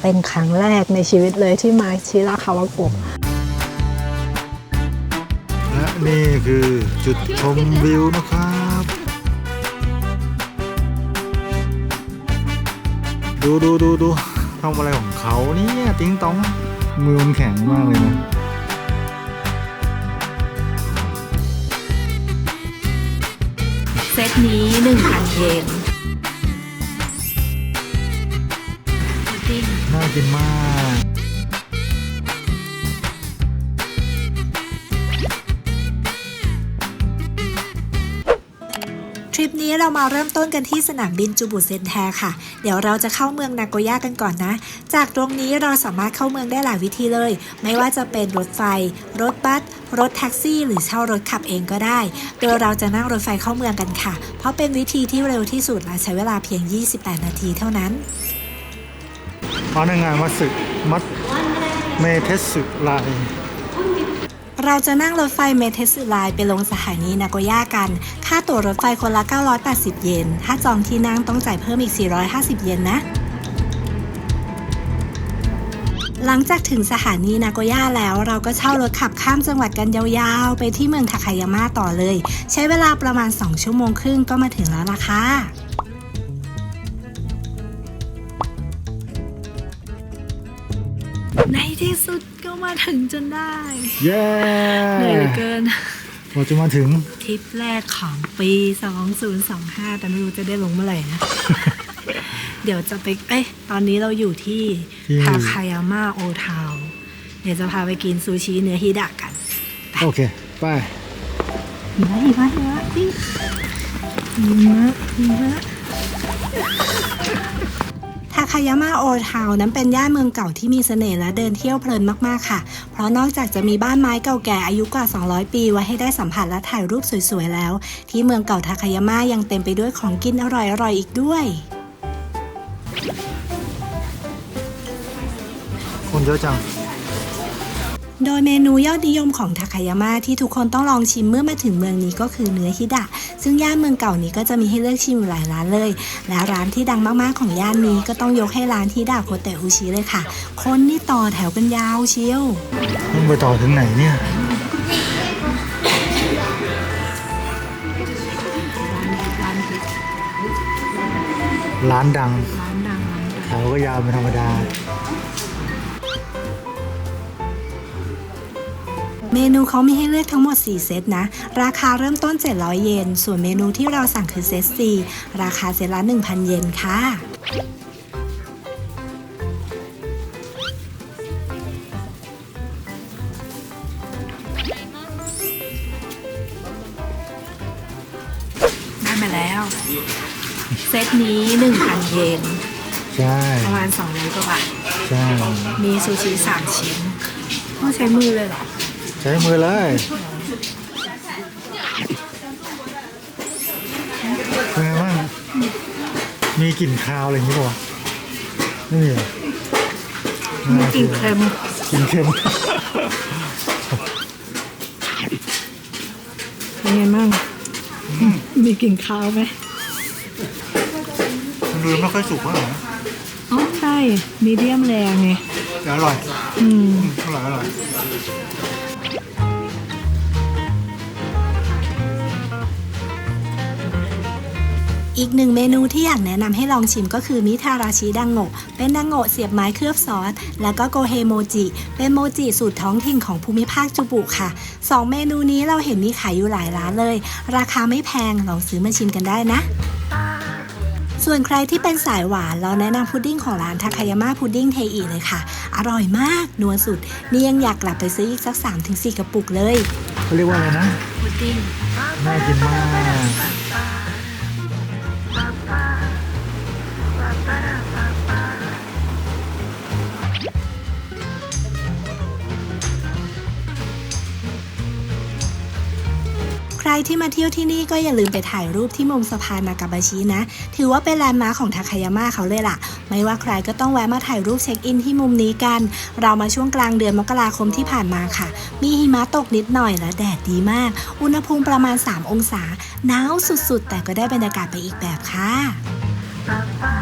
เป็นครั้งแรกในชีวิตเลยที่มาชิราคาวาโกะและนี่คือจุดชมวิวนะครับ ดูดูดูดูทำอะไรของเขาเนี่ยติ้งต้องมือมันแข็งมากเลยนะเซตนี้ 1,000 เยน น่ากินมาก ทริปนี้เรามาเริ่มต้นกันที่สนามบินจูบุเซนแทค่ะ เดี๋ยวเราจะเข้าเมืองนาโกย่ากันก่อนนะ จากตรงนี้เราสามารถเข้าเมืองได้หลายวิธีเลย ไม่ว่าจะเป็นรถไฟ รถบัสรถแท็กซี่หรือเช่ารถขับเองก็ได้ โดยเราจะนั่งรถไฟเข้าเมืองกันค่ะ เพราะเป็นวิธีที่เร็วที่สุดและใช้เวลาเพียง 28 นาทีเท่านั้น พราะในงานมัตสึมัตเมเทสึไลเราจะนั่งรถไฟเมเทสึไลไปลงสถานีนาโกย่ากัน ค่าตั๋วรถไฟคนละ 980 เยน ถ้าจองที่นั่งต้องจ่ายเพิ่มอีก 450 เยนนะ หลังจากถึงสถานีนาโกย่าแล้วเราก็เช่ารถขับข้ามจังหวัดกันยาวๆ ไปที่เมืองทาคายาม่าต่อเลย ใช้เวลาประมาณ 2 ชั่วโมงครึ่งก็มาถึงแล้วล่ะค่ะ ในที่สุดก็มาถึงจนได้เย้เหนื่อยเหลือเกินเราจะมาถึงทริปแรกของปี 2025 แต่ไม่รู้จะได้ลงเมื่อไหร่นะ เดี๋ยวจะไป เอ้ย ตอนนี้เราอยู่ที่ที่ทาคายาม่าโอทาวเดี๋ยวจะพาไปกินซูชิเนื้อฮิดะกัน โอเค ไปหิมะหิมะหิมะจริงหิมะหิมะทาคายาม่าโอทาวนั้นเป็นย่านเมืองเก่าที่มีเสน่ห์และเดินเที่ยวเพลินมากๆค่ะ เพราะนอกจากจะมีบ้านไม้เก่าแก่อายุกว่า 200 ปีไว้ให้ได้สัมผัสและถ่ายรูปสวยๆแล้ว ที่เมืองเก่าทาคายาม่ายังเต็มไปด้วยของกินอร่อยๆอีกด้วยคนเยอะจัง โดยเมนูยอดนิยมของทาคายาม่าที่ทุกคนต้องลองชิมเมื่อมาถึงเมืองนี้ก็คือเนื้อฮิดะ ซึ่งย่านเมืองเก่านี้ก็จะมีให้เลือกชิมอยู่หลายร้านเลย และร้านที่ดังมากๆของย่านนี้ก็ต้องยกให้ร้านฮิดะโคเตะอุชิเลยค่ะ คนนี่ต่อแถวกันยาวเชียวต้องไปต่อถึงไหนเนี่ยร้านดังร้านดังร้านดังแถวก็ยาวเป็นธรรมดา เมนูเขามีให้เลือกทั้งหมด 4 เซตนะ ราคาเริ่มต้น 700 เยน ส่วนเมนูที่เราสั่งคือเซต 4 ราคาเซตละ 1,000 เยนค่ะได้มาแล้ว เซตนี้ 1,000 เยน ใช่ ประมาณ200กว่าบาท ใช่ มีซูชิ 3 ชิ้น ต้องใช้มือเลยเหรอ ใช้มือเลยเป็นไงบ้างมีกลิ่นคาวอะไรอย่างนี้ป่ะวะไม่มีเหรอมีกลิ่นเค็มกลิ่นเค็มเป็นไงบ้างมีกลิ่นคาวไหมมันดูไม่ค่อยสุกมากนะอ๋อใช่มีเดียมแรงไงแต่อร่อย อืมอืมอร่อยอร่อย อีกหนึ่งเมนูที่อยากแนะนำให้ลองชิมก็คือมิทาราชิดังโงะเป็นดังโงะเสียบไม้เคลือบซอส แล้วก็โกเฮโมจิ เป็นโมจิสูตรท้องถิ่นของภูมิภาคจูบุค่ะสองเมนูนี้เราเห็นมีขายอยู่หลายร้านเลย ราคาไม่แพงลองซื้อมาชิมกันได้นะส่วนใครที่เป็นสายหวานเราแนะนำพุดดิ้งของร้านทาคายาม่าพุดดิ้งเทอิเลยค่ะ อร่อยมากนัวสุด นี่ยังอยากกลับไปซื้ออีกสัก 3-4 กระปุกเลยเขาเรียกว่าอะไรนะ พุดดิ้งน่ากินมาก ที่มาเที่ยวที่นี่ก็อย่าลืมไปถ่ายรูปที่มุมสะพานนากาบาชินะ ถือว่าเป็นแลนด์มาร์คของทาคายาม่าเขาเลยล่ะ ไม่ว่าใครก็ต้องแวะมาถ่ายรูปเช็คอินที่มุมนี้กัน เรามาช่วงกลางเดือนมกราคมที่ผ่านมาค่ะ มีหิมะตกนิดหน่อยและแดดดีมาก อุณหภูมิประมาณ 3 องศาหนาวสุดๆ แต่ก็ได้บรรยากาศไปอีกแบบค่ะ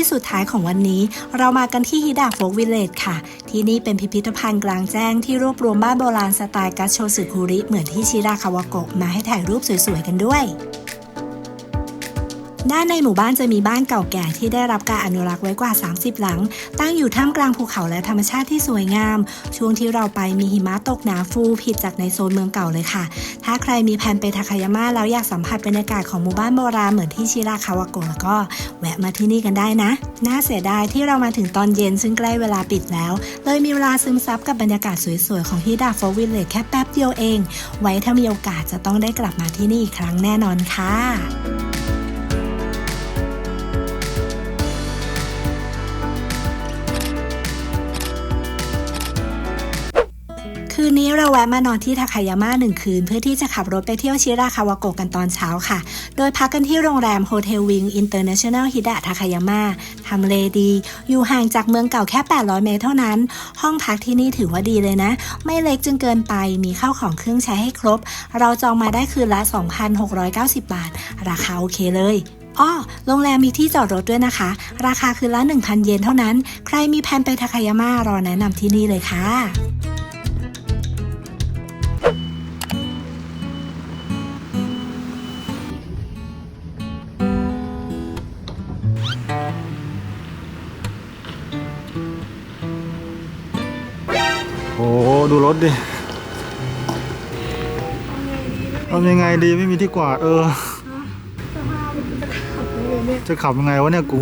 ที่สุดท้ายของวันนี้ เรามากันที่ฮิดาโฟกวิลเลจค่ะ ที่นี่เป็นพิพิธภัณฑ์กลางแจ้งที่รวบรวมบ้านโบราณสไตล์กัชโชสึคุริเหมือนที่ชิราคาวะโกะมาให้ถ่ายรูปสวยๆกันด้วย ด้านในหมู่บ้านจะมีบ้านเก่าแก่ที่ได้รับการอนุรักษ์ไว้กว่า 30 หลัง ตั้งอยู่ท่ามกลางภูเขาและธรรมชาติที่สวยงาม ช่วงที่เราไปมีหิมะตกหนาฟูผิดจากในโซนเมืองเก่าเลยค่ะ ถ้าใครมีแผนไปทาคายาม่าแล้วอยากสัมผัสบรรยากาศของหมู่บ้านโบราณเหมือนที่ชิราคาวาโกะแล้วก็แวะมาที่นี่กันได้นะ น่าเสียดายที่เรามาถึงตอนเย็นซึ่งใกล้เวลาปิดแล้ว เลยมีเวลาซึมซับกับบรรยากาศสวยๆของฮิดาโฟวิลเลจแค่แป๊บเดียวเอง ไว้ถ้ามีโอกาสจะต้องได้กลับมาที่นี่อีกครั้งแน่นอนค่ะ คืนนี้เราแวะมานอนที่ทาคายาม่าหนึ่งคืน เพื่อที่จะขับรถไปเที่ยวชิราคาวาโกะกันตอนเช้าค่ะ โดยพักกันที่โรงแรมโฮเทลวิงอินเตอร์เนชั่นแนลฮิดะทาคายาม่าทำเลดี อยู่ห่างจากเมืองเก่าแค่ 800 เมตรเท่านั้น ห้องพักที่นี่ถือว่าดีเลยนะ ไม่เล็กจนเกินไปมีข้าวของเครื่องใช้ให้ครบ เราจองมาได้คืนละ 2,690 บาท ราคาโอเคเลยอ้อโรงแรมมีที่จอดรถด้วยนะคะ ราคาคืนละ 1,000 เยนเท่านั้น ใครมีแผนไปทาคายาม่ารอแนะนำที่นี่เลยค่ะ รถดิทำยังไงดีไม่มีที่กวาดเออ จะขับยังไงวะเนี่ยกู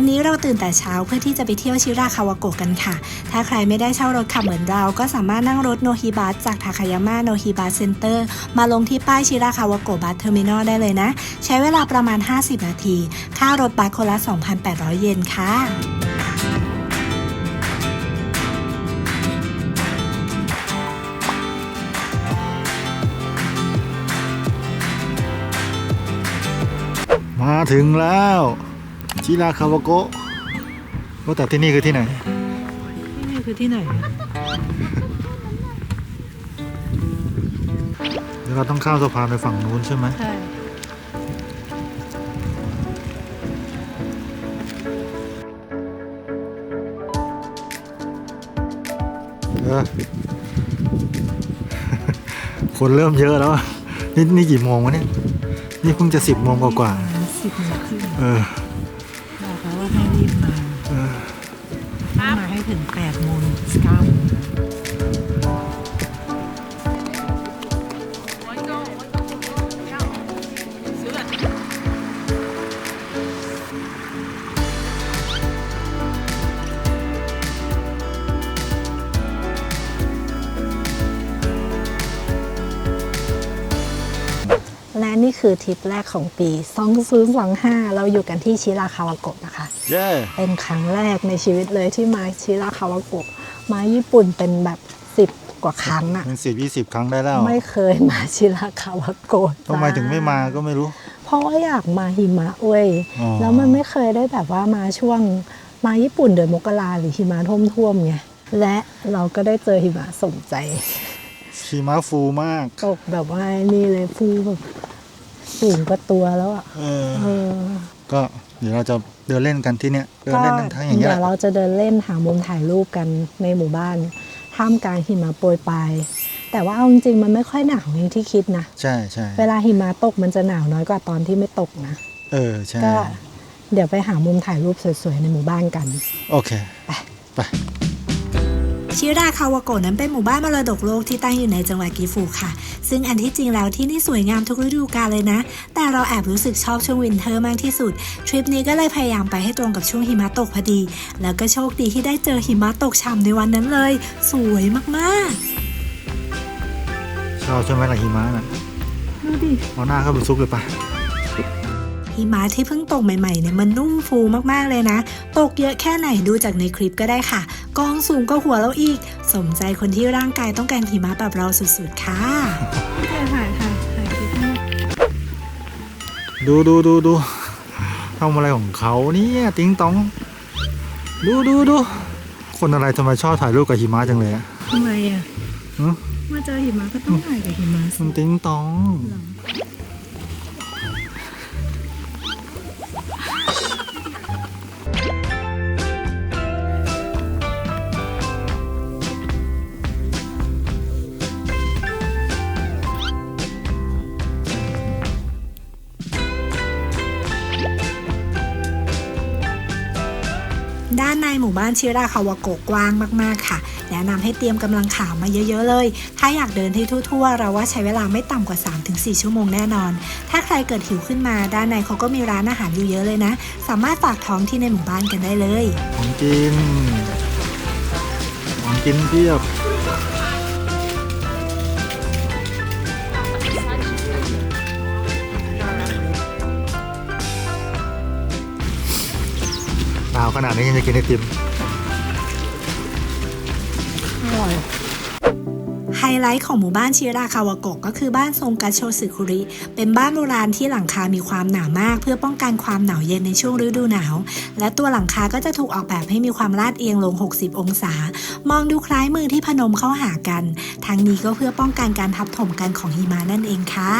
วันนี้เราตื่นแต่เช้าเพื่อที่จะไปเที่ยวชิราคาวาโกะกันค่ะ ถ้าใครไม่ได้เช่ารถขับเหมือนเรา ก็สามารถนั่งรถโนฮิบัสจากทาคายาม่าโนฮิบัสเซ็นเตอร์มาลงที่ป้ายชิราคาวาโกะบัสเทอร์มินอลได้เลยนะ ใช้เวลาประมาณ 50 นาที ค่ารถบัสคนละ 2,800 เยนค่ะมาถึงแล้ว ชิราคาวาโกะว่าแต่ที่นี่คือที่ไหนนี่คือที่ไหน เดี๋ยวเราต้องข้ามสะพานไปฝั่งนู้นใช่ไหมใช่เออคนเริ่มเยอะแล้วอะนี่นี่กี่โมงวะเนี่ย นี่เพิ่งจะสิบโมงกว่าสิบโมงครึ่งๆเออ นี่คือทริปแรกของปี 2025 เราอยู่กันที่ชิราคาวาโกะนะคะเย้เป็นครั้งแรกในชีวิตเลยที่มาชิราคาวาโกะมาญี่ปุ่นเป็นแบบสิบกว่าครั้งอะเป็นสิบยี่สิบครั้งได้แล้ว ไม่เคยมาชิราคาวาโกะทำไมถึงไม่มาก็ไม่รู้ เพราะว่าอยากมาหิมะเว้ยอ๋อแล้วมันไม่เคยได้แบบว่ามาช่วงมาญี่ปุ่นเดือนมกราหรือหิมะท่วมๆไง และเราก็ได้เจอหิมะสมใจขี่ม้าฟูมาก ตกแบบว่านี่เลยฟูแบบ สูงกว่าตัวแล้วอะเออเออก็เดี๋ยวเราจะเดินเล่นกันที่เนี้ยเดินเล่นทั้งทั้งอย่างเงี้ยเดี๋ยวเราจะเดินเล่นหามุมถ่ายรูปกันในหมู่บ้าน ท่ามกลางหิมะโปรยปลายแต่ว่าเอาจริงๆมันไม่ค่อยหนาวอย่างที่คิดนะใช่ใช่เวลาหิมะตกมันจะหนาวน้อยกว่าตอนที่ไม่ตกนะเออใช่ก็เดี๋ยวไปหามุมถ่ายรูปสวยๆในหมู่บ้านกัน โอเค ไป ชิราคาวาโกะนั้นเป็นหมู่บ้านมรดกโลกที่ตั้งอยู่ในจังหวัดกิฟูค่ะ ซึ่งอันที่จริงแล้วที่นี่สวยงามทุกฤดูกาลเลยนะ แต่เราแอบรู้สึกชอบช่วงวินเทอร์มากที่สุด ทริปนี้ก็เลยพยายามไปให้ตรงกับช่วงหิมะตกพอดี แล้วก็โชคดีที่ได้เจอหิมะตกฉ่ำในวันนั้นเลย สวยมากๆชอบใช่ไหมล่ะหิมะน่ะดูดิเอาหน้าเข้าไปซุกเลยปะหิมะที่เพิ่งตกใหม่ๆเนี่ยมันนุ่มฟูมากๆเลยนะ ตกเยอะแค่ไหนดูจากในคลิปก็ได้ค่ะ กองสูงก็หัวเราอีก สมใจคนที่ร่างกายต้องการหิมะแบบเราสุดๆค่ะถ่ายถ่ายถ่ายถ่ายคลิปให้ดูดูดูดูทำอะไรของเขาเนี่ยติ๊งตอง ดูดูดูคนอะไรทำไมชอบถ่ายรูปกับหิมะจังเลยอะทำไมอะเนอะมาเจอหิมะก็ต้องถ่ายกับหิมะสิมันติ้งตอง มู่บ้านชิราคาวาโกกว้างมากๆค่ะ แนะนำให้เตรียมกำลังขามาเยอะๆเลย ถ้าอยากเดินให้ทั่วๆ เราว่าใช้เวลาไม่ต่ำกว่า 3-4 ชั่วโมงแน่นอน ถ้าใครเกิดหิวขึ้นมาด้านในเขาก็มีร้านอาหารอยู่เยอะเลยนะ สามารถฝากท้องที่ในหมู่บ้านกันได้เลยของกินของกินเพียบ หนาวขนาดนี้ยังจะกินไอติมไฮไลท์ของหมู่บ้านชิราคาวาโกะก็คือบ้านทรงกัชโชสึคุริ เป็นบ้านโบราณที่หลังคา มีความหนามาก เพื่อป้องกันความหนาวเย็นในช่วงฤดูหนาว และตัวหลังคาก็จะถูกออกแบบให้มีความลาดเอียงลง 60 องศา มองดูคล้ายมือที่พนมเข้าหากัน ทั้งนี้ก็เพื่อป้องกันการทับถมกันของหิมะนั่นเองค่ะ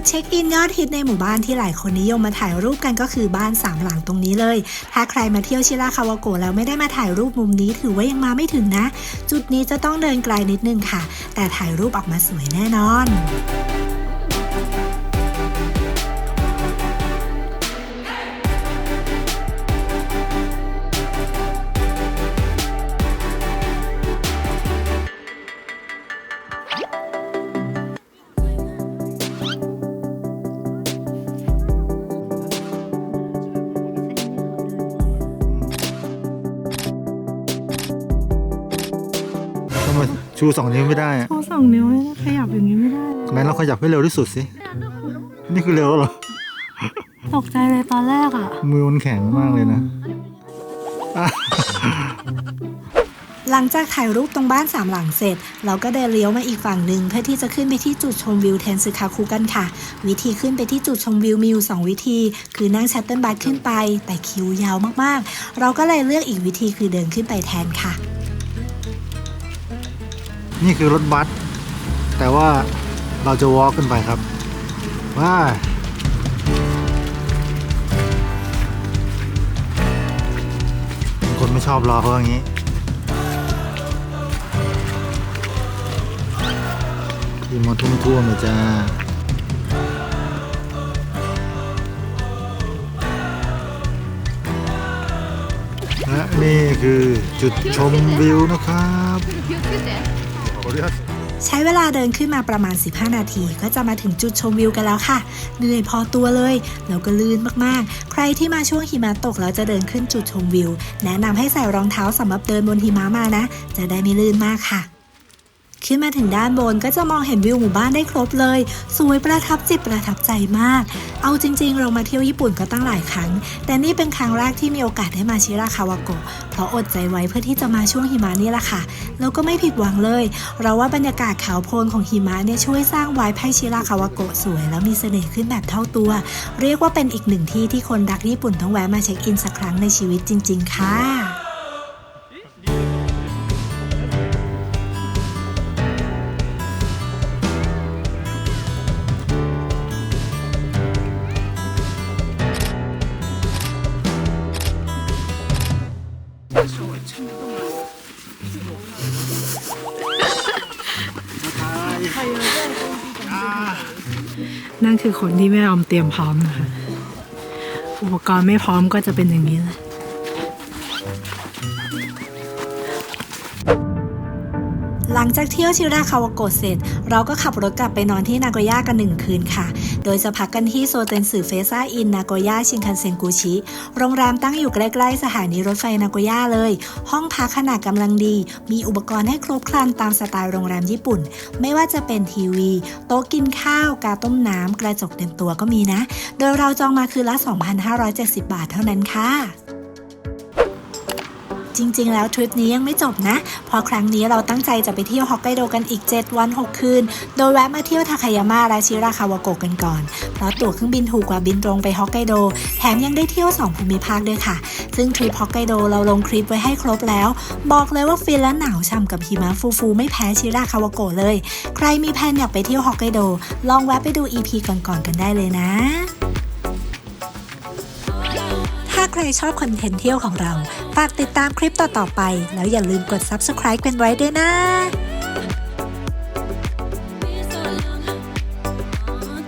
ดเช็คอินยอดฮิตในหมู่บ้านที่หลายคนนิยมมาถ่ายรูปกันก็คือบ้านสามหลังตรงนี้เลย ถ้าใครมาเที่ยวชิราคาวาโกะแล้วไม่ได้มาถ่ายรูปมุมนี้ถือว่ายังมาไม่ถึงนะ จุดนี้จะต้องเดินไกลนิดนึงค่ะ แต่ถ่ายรูปออกมาสวยแน่นอน ทำไมชูสองนิ้วไม่ได้อะโชว์สองนิ้วให้ขยับอย่างนี้ไม่ได้ไหนเราขยับให้เร็วที่สุดสิ นี่คือเร็วแล้วเหรอ ตกใจเลยตอนแรกอะ มือมันแข็งมากเลยนะอะหลังจากถ่ายรูปตรงบ้านสามหลังเสร็จ เราก็เดินเลี้ยวมาอีกฝั่งหนึ่งเพื่อที่จะขึ้นไปที่จุดชมวิวเทนซึคาคุกันค่ะ วิธีขึ้นไปที่จุดชมวิวมีอยู่สองวิธี คือนั่งชัตเติลบัสขึ้นไป แต่คิวยาวมากๆ เราก็เลยเลือกอีกวิธีคือเดินขึ้นไปแทนค่ะ นี่คือรถบัส แต่ว่าเราจะวอล์กขึ้นไปครับว่าคนไม่ชอบรอเขาอย่างนี้ที่มาทุ่มท่วมๆเลยจ้าและนี่คือจุดชมวิวนะครับ ใช้เวลาเดินขึ้นมาประมาณ 15 นาที ก็จะมาถึงจุดชมวิวกันแล้วค่ะ เหนื่อยพอตัวเลยแล้วก็ลื่นมากๆ ใครที่มาช่วงหิมะตกแล้วจะเดินขึ้นจุดชมวิว แนะนำให้ใส่รองเท้าสำหรับเดินบนหิมะมานะ จะได้ไม่ลื่นมากค่ะ ขึ้นมาถึงด้านบนก็จะมองเห็นวิวหมู่บ้านได้ครบเลย สวยประทับจิตประทับใจมาก เอาจริง ๆ เรามาเที่ยวญี่ปุ่นก็ตั้งหลายครั้ง แต่นี่เป็นครั้งแรกที่มีโอกาสได้มาชิราคาวาโกะเพราะอดใจไว้เพื่อที่จะมาช่วงหิมะนี่แหละค่ะ แล้วก็ไม่ผิดหวังเลย เราว่าบรรยากาศขาวโพลนของหิมะเนี่ยช่วยสร้างไวายให้ชิราคาวาโกะสวย แล้วมีเสน่ห์ขึ้นแบบเท่าตัว เรียกว่าเป็นอีกหนึ่งที่ที่คนรักญี่ปุ่นต้องแวะมาเช็คอินสักครั้งในชีวิตจริง ๆ ค่ะ คือคนที่ไม่ยอมเตรียมพร้อมนะคะ อุปกรณ์ไม่พร้อมก็จะเป็นอย่างนี้แหละหลังจากเที่ยวชิราคาวโกะเสร็จ เราก็ขับรถกลับไปนอนที่นากย่ากันหนึ่งคืนค่ะ โดยจะพักกันที่โซเตนสึเฟซ่าอินนาโกย่าชินคันเซ็นกูชิ โรงแรมตั้งอยู่ใกล้ๆสถานีรถไฟนาโกย่าเลย ห้องพักขนาดกำลังดี มีอุปกรณ์ให้ครบครันตามสไตล์โรงแรมญี่ปุ่น ไม่ว่าจะเป็นทีวี โต๊ะกินข้าว กาต้มน้ำ กระจกเต็มตัวก็มีนะ โดยเราจองมาคืนละ 2,570 บาทเท่านั้นค่ะ จริง ๆ แล้วทริปนี้ยังไม่จบนะ เพราะครั้งนี้เราตั้งใจจะไปเที่ยวฮอกไกโดกันอีก 7 วัน 6 คืน โดยแวะมาเที่ยวทาคายาม่าและชิราคาวาโกะกันก่อน เพราะตั๋วเครื่องบินถูกกว่าบินตรงไปฮอกไกโด แถมยังได้เที่ยว 2 ภูมิภาคด้วยค่ะ ซึ่งทริปฮอกไกโดเราลงคลิปไว้ให้ครบแล้ว บอกเลยว่าฟินและหนาวช่ำกับหิมะฟูๆไม่แพ้ชิราคาวาโกะเลย ใครมีแผนอยากไปเที่ยวฮอกไกโด ลองแวะไปดู EP ก่อนๆกันได้เลยนะ รชอบคอนเทนต์เที่ยวของเรา ฝากติดตามคลิปต่อๆไป แล้วอย่าลืมกด subscribe กันไว้ด้วยนะ